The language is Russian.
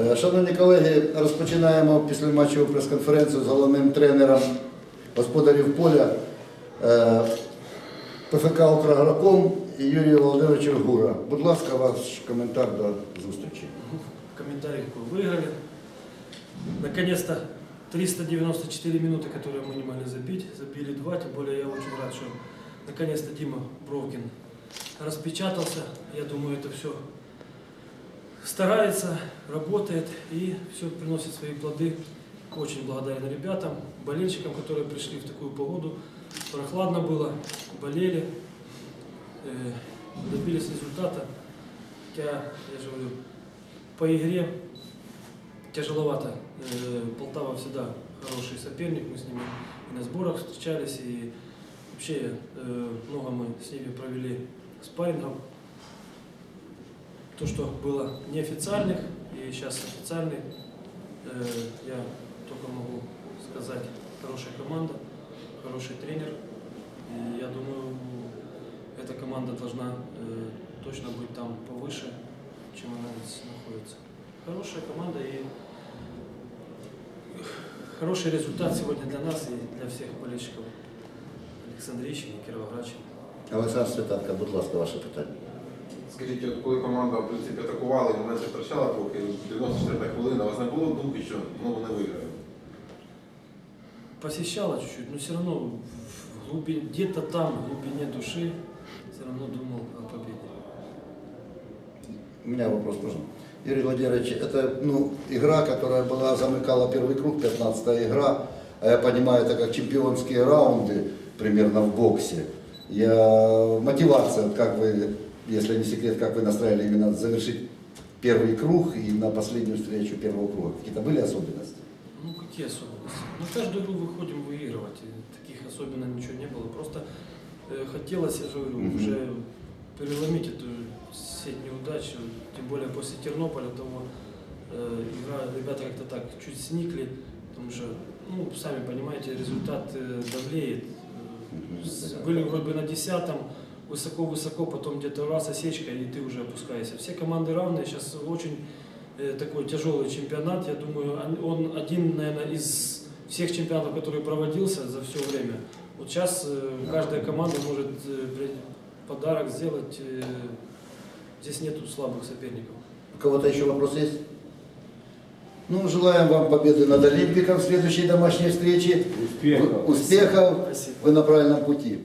Е, Шановні колеги, розпочинаємо післяматчеву прес-конференцію з головним тренером господарів поля е, ПФК «Украгроком» Юрій Володимирович Гура. Будь ласка, ваш коментар до зустрічі. комментарий какой выиграли. Наконец-то 394 минуты, которые мы не могли забить, забили два, тем более я очень рад, что наконец-то Дима Бровкин распечатался. Я думаю, это все старается, работает и все приносит свои плоды. Очень благодарен ребятам, болельщикам, которые пришли в такую погоду. Прохладно было, болели, э, добились результата. Хотя, я же говорю, по игре тяжеловато. Э, Полтава всегда хороший соперник, мы с ними и на сборах встречались, и вообще э, много мы с ними провели спаррингов То, что было неофициальных и сейчас официальный, э, я только могу сказать, хорошая команда, хороший тренер. И я думаю, эта команда должна э, точно быть там повыше, чем она здесь находится. Хорошая команда и хороший результат сегодня для нас и для всех болельщиков Олександрійщини, Кіровоградщини. Олександр Світанка, будь ласка, ваше питання. Скажіть, от коли команда в принципі атакувала і моменти втрачала трохи, 94 хвилина, у вас не було думки, що ну вони виграють? Посещала чуть-чуть, но все равно в глубине, где-то там, в глубине души, все равно думал о победе. У меня вопрос можно. Юрий Владимирович, это ну, игра, которая была, замыкала первый круг, 15 игра. А я понимаю, это как чемпионские раунды примерно в боксе. Я, мотивация, вот как вы, если не секрет, как вы настраивали именно завершить первый круг и на последнюю встречу первого круга. Какие-то были особенности? Ну, какие особенности? Ну, каждую игру выходим выигрывать. и таких особенно ничего не было. Просто э, хотелось, я говорю, Мгм. уже переломить эту сеть неудач. Тем более после Тернополя того э, игра, ребята как-то так чуть сникли, потому что, ну, сами понимаете, результат э, давлеет. Э, Были вроде бы на десятом, высоко-высоко, потом где-то раз осечка, и ты уже опускаешься. Все команды равные, сейчас очень э, такой тяжелый чемпионат. Я думаю, он- он один, наверное, из всех чемпионатов, который проводился за все время. Вот сейчас э, каждая команда может э, подарок сделать. э, Здесь нету слабых соперников. У кого-то еще вопрос есть? Ну, желаем вам победы над Олимпиком в следующей домашней встрече. Успехов. Успехов. Спасибо. Вы на правильном пути.